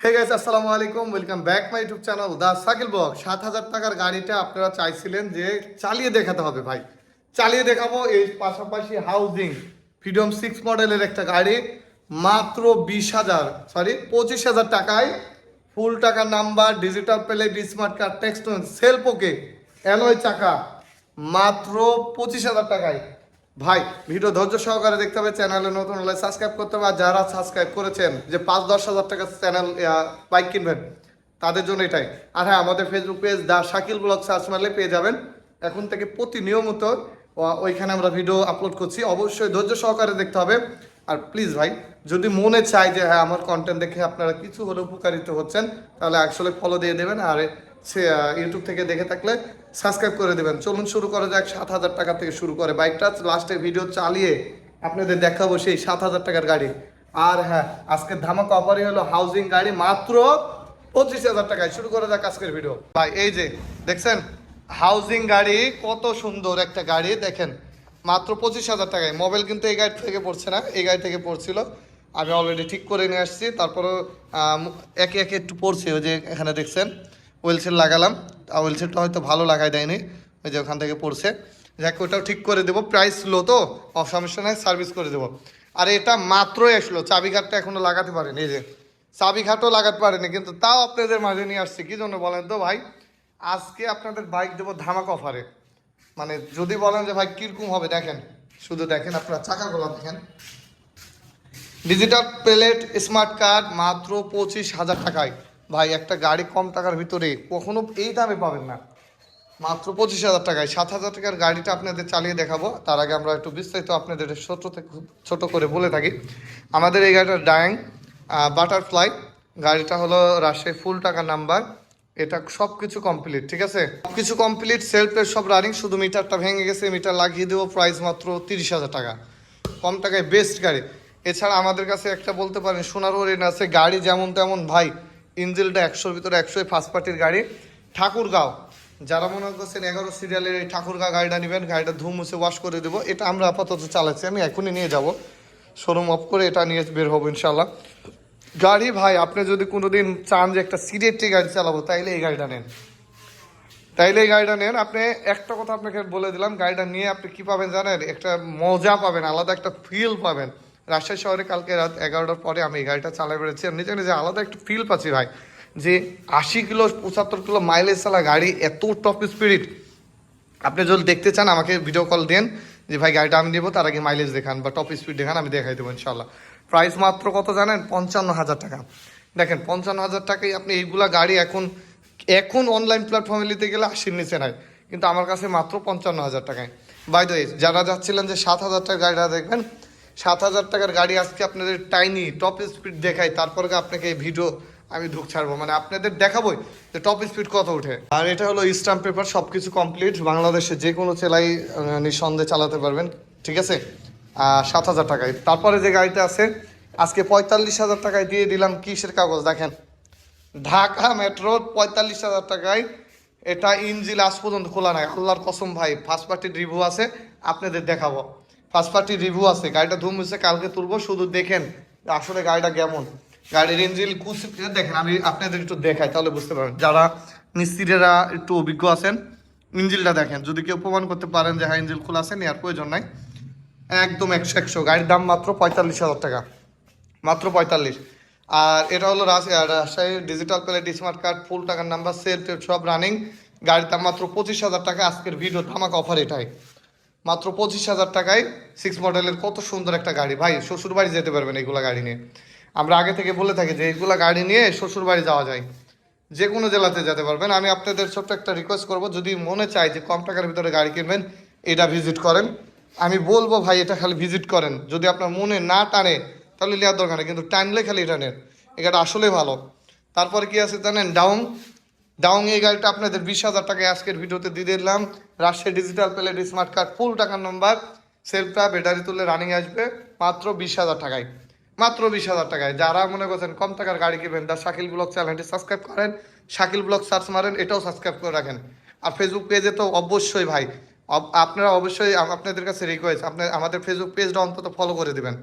হে guys আসসালামু আলাইকুম welcome back my YouTube channel the Shakil blog সাত হাজার টাকার গাড়িটা আপনারা চাইছিলেন যে চালিয়ে দেখাতে হবে ভাই। চালিয়ে দেখাবো এই পাশাপাশি হাউজিং ফ্রিডম সিক্স মডেলের একটা গাড়ি, মাত্র বিশ হাজার সরি পঁচিশ হাজার টাকায়। ফুল টাকার number digital plate smart card text self okay alloy চাকা, মাত্র পঁচিশ হাজার টাকায়। ভাই, ভিডিও ধৈর্য সহকারে দেখতে হবে, চ্যানেলে নতুন হলে সাবস্ক্রাইব করতে হবে। আর যারা সাবস্ক্রাইব করেছেন, যে পাঁচ দশ হাজার টাকা চ্যানেল বাইক কিনবেন, তাদের জন্য এটাই। আর হ্যাঁ আমাদের Facebook page the Shakil blog search মারলে পেয়ে যাবেন। এখন থেকে প্রতি নিয়মিত ওইখানে আমরা ভিডিও আপলোড করছি। অবশ্যই ধৈর্য সহকারে দেখতে হবে। আর প্লিজ ভাই, যদি মনে চায় যে হ্যাঁ আমার কন্টেন্ট দেখে আপনারা কিছু হলে উপকারিত হচ্ছেন, তাহলে আসলে ফলো দিয়ে দেবেন। আর ইউটিউব থেকে দেখে থাকলে সাবস্ক্রাইব করে দেবেন। চলুন শুরু করা যাক, সাত হাজার টাকা থেকে শুরু করে বাইকটা লাস্টে ভিডিও চালিয়ে আপনাদের দেখাবো সেই সাত হাজার টাকার গাড়ি। আর হ্যাঁ আজকের ধামাকা অফারই হলো হাউজিং গাড়ি মাত্র পঁচিশ হাজার টাকায়। শুরু করা যাক আজকের ভিডিও ভাই, এই যে, দেখছেন? হাউজিং গাড়ি কত সুন্দর একটা গাড়ি, দেখেন। মাত্র পঁচিশ হাজার টাকায়। মোবাইল কিন্তু এই গাড়ি থেকে পড়ছে না, এই গাড়ি থেকে পড়ছিল। আমি অলরেডি ঠিক করে নিয়ে আসছি। তারপরে একে একে একটু পড়ছে, ওই যে এখানে দেখছেন? ওয়েলসেট লাগালাম। আর ওয়েলসেটটা হয়তো ভালো লাগাই দেয়নি, ওই যে ওখান থেকে পড়ছে। যাক, ওটাও ঠিক করে দেবো। প্রাইস লো তো সমস্যা নাই, সার্ভিস করে দেবো। আর এটা মাত্রই আসলো, চাবিঘাটটা এখনও লাগাতে পারেনি, এই যে। চাবিঘাটও লাগাতে পারেনি, কিন্তু তাও আপনাদের মাঝে নিয়ে আসছি। কি জন্য বলেন তো ভাই? আজকে আপনাদের বাইক দেবো ধামাক অফারে। মানে যদি বলেন যে ভাই, কীরকম হবে, দেখেন। শুধু দেখেন, আপনারা চাকাগুলো দেখেন। ডিজিটাল প্লেট স্মার্ট কার্ড মাত্র পঁচিশ হাজার টাকায়। ভাই, একটা গাড়ি কম টাকার ভিতরে কখনো এই দামে পাবেন না। মাত্র পঁচিশ হাজার টাকায়। সাত হাজার টাকার গাড়িটা আপনাদের চালিয়ে দেখাবো। তার আগে আমরা একটু বিস্তারিত আপনাদের ছোট ছোট করে বলে থাকি। আমাদের এই গাড়িটা ডায়াং বাটারফ্লাই গাড়িটা হলো রাজশাহী ফুল টাকা নাম্বার। এটা সব কিছু কমপ্লিট ঠিক আছে? সব কিছু কমপ্লিট সেলফের সব রানিং শুধু মিটারটা ভেঙে গেছে, মিটার লাগিয়ে দেবো প্রাইস মাত্র তিরিশ হাজার টাকা। কম টাকায় বেস্ট গাড়ি। এছাড়া আমাদের কাছে একটা বলতে পারেন সোনার হরিণ আছে, গাড়ি যেমন তেমন, ভাই ইঞ্জিলটা একশোর ভিতরে একশোই ফার্স্ট পার্টির গাড়ি। ঠাকুরগাঁও, যারা মনে করছেন এগারো সিরিয়ালের এই ঠাকুরগাঁও গাড়িটা নেবেন, গাড়িটা ধুম মুছে ওয়াশ করে দেবো। এটা আমরা আপাতত চালাচ্ছি, আমি এখনই নিয়ে যাব। শোরুম অফ করে এটা নিয়ে বের হব ইনশাল্লাহ গাড়ি ভাই, আপনি যদি কোনোদিন চান যে একটা সিরিয়াসটি গাড়ি চালাবো, তাইলে এই গাড়িটা নেন। তাইলে এই গাড়িটা নেন। আপনি একটা কথা আপনাকে বলে দিলাম, গাড়িটা নিয়ে আপনি কি পাবেন জানেন? একটা মজা পাবেন, আলাদা একটা ফিল পাবেন। রাজশাহী শহরে কালকে রাত এগারোটার পরে আমি এই গাড়িটা চালাই বেড়েছি। আমি জানি যে আলাদা একটা ফিল পাচ্ছি ভাই, যে আশি কিলো, পঁচাত্তর কিলো মাইলেজ চালা গাড়ি এত টপ স্পিরিট আপনি যদি দেখতে চান, আমাকে ভিডিও কল দেন যে, ভাই, গাড়িটা আমি নেব, তার আগে মাইলেজ দেখান বা টপ স্পিড দেখান, আমি দেখাই দেবো ইনশাল্লাহ প্রাইস মাত্র কত জানেন? পঞ্চান্ন হাজার টাকা। দেখেন, পঞ্চান্ন হাজার টাকায় আপনি এইগুলা গাড়ি এখন এখন অনলাইন প্ল্যাটফর্মে নিতে গেলে আশির নিচে নাই। কিন্তু আমার কাছে মাত্র পঞ্চান্ন হাজার টাকায়। বাই দ্য যারা যাচ্ছিলেন যে সাত হাজার টাকার গাড়িটা দেখবেন সাত হাজার টাকার গাড়ি আজকে আপনাদের টাইনি টপ স্পিড দেখাই তারপরে আপনাকে এই ভিডিও আমি ঢুক ছাড়বো। মানে আপনাদের দেখাবোই যে টপ স্পিড কত ওঠে। আর এটা হলো স্ট্যাম্প পেপার সব কিছু কমপ্লিট বাংলাদেশে যে কোনো চেলাই নিঃসন্দেহে চালাতে পারবেন, ঠিক আছে? সাত হাজার টাকায়। তারপরে যে গাড়িটা আছে, আজকে পঁয়তাল্লিশ হাজার টাকায় দিয়ে দিলাম কিসের কাগজ? দেখেন, ঢাকা মেট্রো পঁয়তাল্লিশ হাজার টাকায়। এটা ইঞ্জিল আজ পর্যন্ত খোলা নাই। আল্লাহর কসম ভাই ফার্স্ট পার্টির রিভিউ আছে, আপনাদের দেখাবো। ফার্স্ট পার্টির রিভিউ আছে। গাড়িটা ধুম হয়েছে, কালকে তুলবো। শুধু দেখেন, আসলে গাড়িটা কেমন। গাড়ির ইঞ্জিল কুচি দেখেন, আমি আপনাদের একটু দেখাই, তাহলে বুঝতে পারবেন। যারা মিস্ত্রিরা একটু অভিজ্ঞ আছেন ইঞ্জিলটা দেখেন। যদি কেউ প্রমাণ করতে পারেন যে হ্যাঁ ইঞ্জিল খোলা আছে, নেওয়ার প্রয়োজন নাই। একদম একশো একশো। গাড়ির দাম মাত্র পঁয়তাল্লিশ হাজার টাকা। মাত্র পঁয়তাল্লিশ। আর এটা হলো Rajshahi digital plate smart card full টাকার নাম্বার সেল সব রানিং গাড়ির দাম মাত্র পঁচিশ হাজার টাকা। আজকের ভিডিও ধামাক অফার এটাই। মাত্র পঁচিশ হাজার টাকায় সিক্স মডেলের কত সুন্দর একটা গাড়ি। ভাই শ্বশুর বাড়ি যেতে পারবেন এইগুলা গাড়ি নিয়ে। আমরা আগে থেকে বলে থাকি যে এইগুলা গাড়ি নিয়ে শ্বশুর বাড়ি যাওয়া যায়। যে কোনো জেলাতে যেতে পারবেন। আমি আপনাদের ছোট্ট একটা রিকোয়েস্ট করব, যদি মনে চায় যে কম টাকার ভিতরে গাড়ি কিনবেন, এটা ভিজিট করেন। আমি বলব ভাই, এটা খালি ভিজিট করেন। যদি আপনার মনে না টানে, তাহলে নেওয়ার দরকার নেই, কিন্তু টানলে খালি এটা নেন। এটা আসলে ভালো। তারপরে কি আছে জানেন? ডাউন ডাউন এই গাড়িটা আপনাদের বিশ হাজার টাকায় আজকের ভিডিওতে দিয়ে দিলাম। Rajshahi digital plate smart card full টাকার নম্বর সেলফটা ব্যাটারি তুলে রানিং আসবে মাত্র বিশ হাজার টাকায়। মাত্র বিশ হাজার টাকায়। যারা মনে করছেন কম টাকার গাড়ি কিনবেন তার শাকিল ব্লগ চ্যানেলটি সাবস্ক্রাইব করেন। শাকিল ব্লগ সার্চ মারেন, এটাও সাবস্ক্রাইব করে রাখেন। আর ফেসবুক পেজে তো অবশ্যই ভাই আপ- আপনারা অবশ্যই আপনাদের কাছে রিকোয়েস্ট আপনি আমাদের ফেসবুক পেজটা অন্তত ফলো করে দেবেন।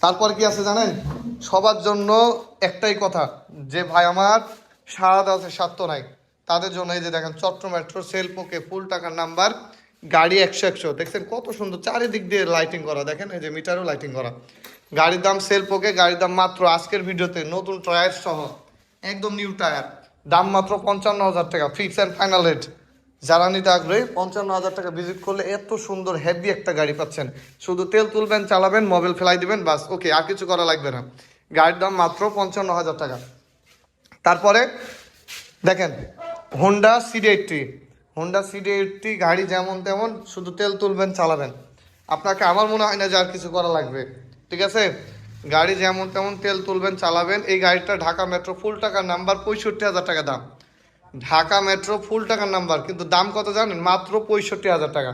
তারপর কি আছে জানেন? সবার জন্য একটাই কথা, যে ভাই আমার স্বাদ আছে স্বার্থ নাই। তাদের জন্য এই যে দেখেন চট্ট মেট্রো সেলফোকে ফুল টাকার নাম্বার গাড়ি একশো একশো। দেখছেন কত সুন্দর চারিদিক দিয়ে লাইটিং করা। দেখেন এই যে মিটারও লাইটিং করা। গাড়ির দাম সেলফোকে গাড়ির দাম মাত্র আজকের ভিডিওতে নতুন টায়ার সহ। একদম নিউ টায়ার দাম মাত্র পঞ্চান্ন হাজার টাকা ফিক্স অ্যান্ড ফাইনাল রেট যারা নিতে আগ্রহী, পঞ্চান্ন হাজার টাকা ভিজিট করলে এত সুন্দর হেভি একটা গাড়ি পাচ্ছেন। শুধু তেল তুলবেন, চালাবেন মোবাইল ফেলাই দিবেন, বাস ওকে আর কিছু করা লাগবে না। গাড়ির দাম মাত্র পঞ্চান্ন হাজার টাকা। তারপরে দেখেন Honda CD eighty Honda CD eighty গাড়ি যেমন তেমন, শুধু তেল তুলবেন, চালাবেন। আপনাকে আমার মনে হয় না যে আর কিছু করা লাগবে। ঠিক আছে? গাড়ি যেমন তেমন তেল তুলবেন, চালাবেন। এই গাড়িটা ঢাকা মেট্রো ফুল টাকার নাম্বার, পঁয়ষট্টি হাজার টাকা দাম। ঢাকা মেট্রো ফুল টাকার নাম্বার, কিন্তু দাম কত জানেন? মাত্র পঁয়ষট্টি হাজার টাকা।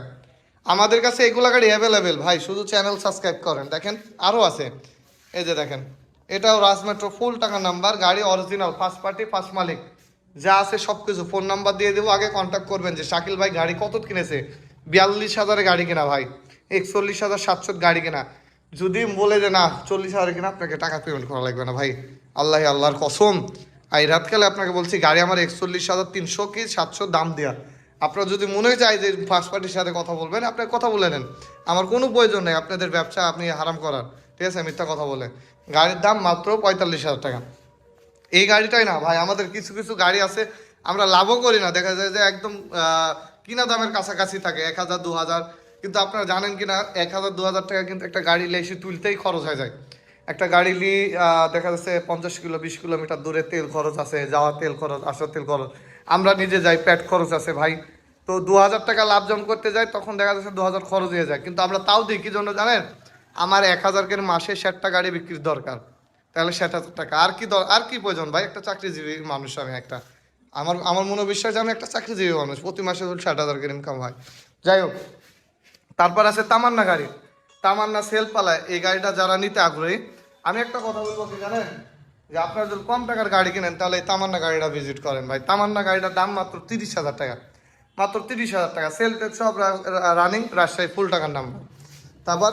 আমাদের কাছে এগুলো গাড়ি অ্যাভেলেবেল ভাই। শুধু চ্যানেল সাবস্ক্রাইব করেন। দেখেন আরও আছে। এই যে দেখেন এটাও রাজ মেট্রো ফুল টাকার নাম্বার গাড়ি অরিজিনাল ফার্স্ট পার্টি ফার্স্ট মালিক। যা আছে সব কিছু ফোন নাম্বার দিয়ে দেবো, আগে কন্ট্যাক্ট করবেন যে শাকিল ভাই গাড়ি কত কিনেছে। বিয়াল্লিশ হাজারে গাড়ি কেনা ভাই, একচল্লিশ হাজার সাতশো গাড়ি কেনা। যদি বলে যে না, চল্লিশ হাজার কিনা, আপনাকে টাকা পেমেন্ট করা লাগবে না ভাই। আল্লাহ আল্লাহর কসম। আর রাতকালে আপনাকে বলছি, গাড়ি আমার একচল্লিশ হাজার তিনশো কি সাতশো দাম দেওয়া আপনার যদি মনে চায় যে ফার্স্ট পার্টির সাথে কথা বলবেন, আপনি কথা বলে নেন। আমার কোনো প্রয়োজন নেই, আপনাদের ব্যবসা আপনি হারাম করার। ঠিক আছে, মিথ্যা কথা বলে। গাড়ির দাম মাত্র পঁয়তাল্লিশ হাজার টাকা। এই গাড়িটাই না ভাই, আমাদের কিছু কিছু গাড়ি আছে, আমরা লাভও করি না। দেখা যায় যে একদম কিনা দামের কাছাকাছি থাকে, এক হাজার, দু হাজার। কিন্তু আপনারা জানেন কি না এক হাজার, দু হাজার টাকা কিন্তু একটা গাড়ি লেসে তুলতেই খরচ হয়ে যায়। একটা গাড়ি লি দেখা যাচ্ছে পঞ্চাশ কিলো, বিশ কিলোমিটার দূরে তেল খরচ আছে যাওয়া তেল খরচ, আসার তেল খরচ। আমরা নিজে যাই প্যাট খরচ আছে ভাই। তো দু হাজার টাকা লাভ জম করতে যাই, তখন দেখা যাচ্ছে দু হাজার খরচ হয়ে যায়। কিন্তু আমরা তাও দিই কি জন্য জানেন? আমার এক হাজার করে মাসে ষাটটা গাড়ি বিক্রির দরকার। তাহলে ষাট হাজার টাকা। আর কি আর কি প্রয়োজন ভাই? একটা চাকরিজীবী মানুষ আমি একটা। আমার আমার মনে বিশ্বাস আমি একটা চাকরিজীবী মানুষ। প্রতি মাসে ষাট হাজার করে ইনকাম হয়। যাই হোক, তারপর আছে তামান্না গাড়ি। তামান্না সেল পালায়। এই গাড়িটা যারা নিতে আগ্রহী, আমি একটা কথা বলব কি জানেন? যে আপনারা যদি কম টাকার গাড়ি কিনেন, তাহলে এই তামান্না গাড়িটা ভিজিট করেন ভাই। তামান্না গাড়িটার দাম মাত্র তিরিশ হাজার টাকা। মাত্র তিরিশ হাজার টাকা। সেল টেপ সব রানিং রাজশাহী ফুল টাকার নাম্বার তারপর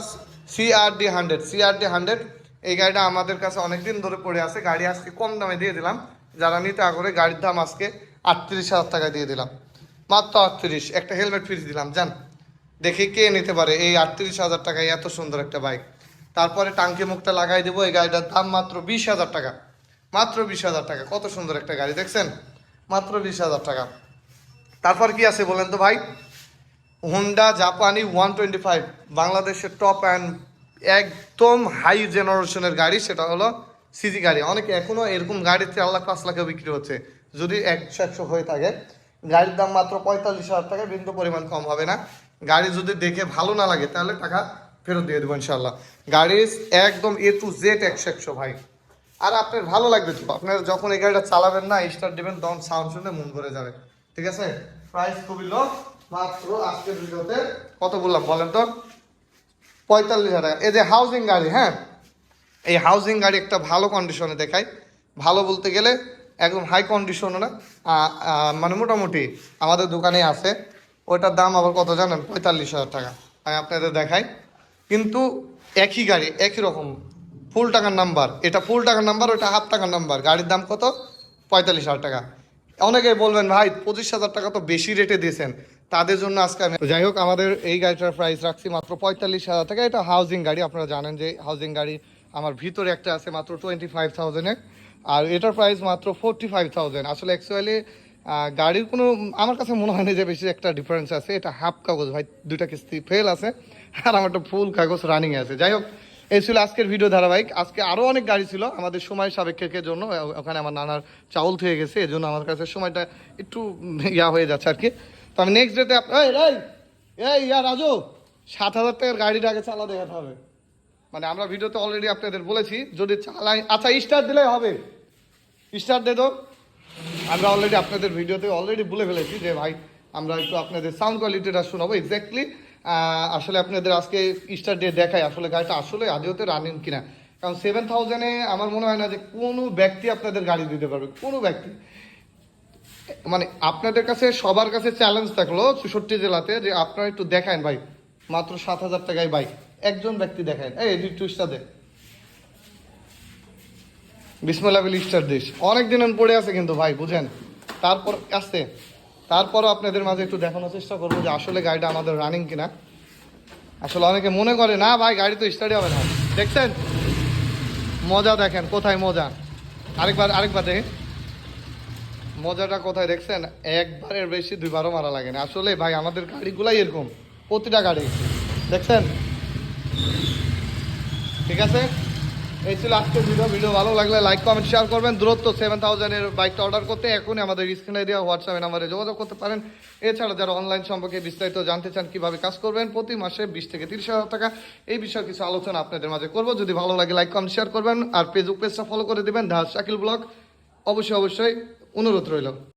সিআরডি হান্ড্রেড সিআরডি হান্ড্রেড এই গাড়িটা আমাদের কাছে অনেক দিন ধরে পড়ে আছে। গাড়ি আজকে কম দামে দিয়ে দিলাম। যারা নিতে আগ্রহী, গাড়ির দাম আজকে আটত্রিশ হাজার টাকা দিয়ে দিলাম। মাত্র আটত্রিশ, একটা হেলমেট ফ্রি দিলাম যান দেখি কে নিতে পারে এই আটত্রিশ হাজার টাকায় এত সুন্দর একটা বাইক তারপরে টাঙ্কি মুখটা লাগাই দেবো, এই গাড়িটার দাম মাত্র বিশ হাজার টাকা। মাত্র বিশ হাজার টাকা, কত সুন্দর একটা গাড়ি, দেখছেন? মাত্র বিশ হাজার টাকা। তারপর কি আছে বলেন তো ভাই? হোন্ডা জাপানি ওয়ান টোয়েন্টি ফাইভ বাংলাদেশের টপ অ্যান্ড একদম হাই জেনারেশনের গাড়ি, সেটা হলো সিজি গাড়ি। অনেকে এখনও এরকম গাড়ি চার লাখ পাঁচ লাখে বিক্রি হচ্ছে। যদি একশো একশো হয়ে থাকে, গাড়ির দাম মাত্র পঁয়তাল্লিশ হাজার টাকা, বিন্দু পরিমাণ কম হবে না। গাড়ি যদি দেখে ভালো না লাগে, তাহলে টাকা ফেরত দিয়ে দেবো ইনশাল্লাহ গাড়ি একদম এ টু জেড একশো একশো, ভাই। আর আপনার ভালো লাগবে তো, আপনার যখন এই গাড়িটা চালাবেন না স্টার্ট দেবেন, তখন সাউন্ড শুনে মন ভরে যাবে। ঠিক আছে? প্রাইস খুবই লো মাত্র আজকের ভিডিওতে কত বললাম বলেন তো? পঁয়তাল্লিশ হাজার টাকা। এই যে হাউজিং গাড়ি হ্যাঁ? এই হাউজিং গাড়ি একটা ভালো কন্ডিশনে দেখায় ভালো বলতে গেলে একদম হাই কন্ডিশনও না। আ- আ, মানে মোটামুটি আমাদের দোকানে আছে। ওইটার দাম আবার কত জানেন? পঁয়তাল্লিশ হাজার টাকা। আমি আপনাদের দেখাই। কিন্তু একই গাড়ি একই রকম। ফুল টাকার নাম্বার। এটা ফুল টাকার নাম্বার ওটা হাফ টাকার নাম্বার। গাড়ির দাম কত? পঁয়তাল্লিশ হাজার টাকা। অনেকেই বলবেন ভাই পঁচিশ হাজার টাকা তো বেশি রেটে দিয়েছেন। তাদের জন্য আজকে আমি যাই হোক, আমাদের এই গাড়িটার প্রাইস রাখছি মাত্র পঁয়তাল্লিশ হাজার টাকা। এটা হাউজিং গাড়ি, আপনারা জানেন যে হাউজিং গাড়ি আমার ভিতরে একটা আছে মাত্র টোয়েন্টি ফাইভ থাউজেন্ডে আর এটার প্রাইস মাত্র ফোরটি ফাইভ থাউজেন্ড আসলে অ্যাকচুয়ালি গাড়ির কোনো আমার কাছে মনে হয় না যে বেশি একটা ডিফারেন্স আছে। এটা হাফ কাগজ, ভাই, দুইটা কিস্তি ফেল আছে। আর আমার আমারটা ফুল কাগজ রানিং আছে। যাই হোক, এই ছিল আজকের ভিডিও ধারাবাহিক। আজকে আরও অনেক গাড়ি ছিল আমাদের সময় সাপেক্ষের জন্য। ওখানে আমার নানার চাউল থেকে গেছে এই জন্য আমার কাছে সময়টা একটু ইয়া হয়ে যাচ্ছে আর কি। তো আমি নেক্সট ডেতে এই এই এই, ইয়া রাজু, সাত হাজার টাকার গাড়িটা আগে চালা দেখাতে হবে। মানে আমরা ভিডিওতে অলরেডি আপনাদের বলেছি, যদি চালাই আচ্ছা স্টার দিলে হবে। স্টার দে তো আমরা অলরেডি আপনাদের ভিডিওতে অলরেডি বলে ফেলেছি যে, ভাই, আমরা একটু আপনাদের সাউন্ড কোয়ালিটিটা শোনাবো এক্স্যাক্টলি আসলে আপনাদের আজকে স্টার ডে দেখাই আসলে গাড়িটা আসলে আদিওতে রানিং কিনা। কারণ সেভেন থাউজেন্ডে আমার মনে হয় না যে কোনো ব্যক্তি আপনাদের গাড়ি দিতে পারবে, কোনো ব্যক্তি। মানে আপনাদের কাছে সবার কাছে চ্যালেঞ্জ থাকল চৌষট্টি জেলাতে যে আপনারা একটু দেখান ভাই। মাত্র সাত হাজার টাকায় বাইক একজন ব্যক্তি দেখায় এই একটু স্টার দে। বিসমুল্লাহ স্টার দেশ অনেক দিন পড়ে আছে কিন্তু ভাই, বুঝেন? তারপর আসতে। তারপরও আপনাদের মাঝে একটু দেখানোর চেষ্টা করব যে আসলে গাড়িটা আমাদের রানিং কিনা। আসলে অনেকে মনে করে, না ভাই, গাড়ি তো স্টার্টই হবে না। দেখছেন? মজা দেখেন, কোথায় মজা? আরেকবার আরেকবার দেখেন। মজাটা কোথায় দেখছেন? একবারের বেশি দুইবারও মারা লাগে না। আসলে ভাই, আমাদের গাড়িগুলাই এরকম। প্রতিটা গাড়ি। দেখছেন? ঠিক আছে? এই ছিল আজকের ভিডিও। ভিডিও ভালো লাগলে লাইক কমেন্ট শেয়ার করবেন। দূরত্ব সেভেন থাউজেন্ডের বাইকটা অর্ডার করতে এখনই আমাদের স্ক্রিনে দেওয়া হোয়াটসঅ্যাপে নাম্বারে যোগাযোগ করতে পারেন। এছাড়া যারা অনলাইন সম্পর্কে বিস্তারিত জানতে চান কীভাবে কাজ করবেন, প্রতি মাসে বিশ থেকে তিরিশ হাজার টাকা এই বিষয়ে কিছু আলোচনা আপনাদের মাঝে করব। যদি ভালো লাগে লাইক কমেন্ট শেয়ার করবেন। আর ফেসবুক পেজটা ফলো করে দেবেন। The Shakil blog. অবশ্যই অবশ্যই অনুরোধ রইল।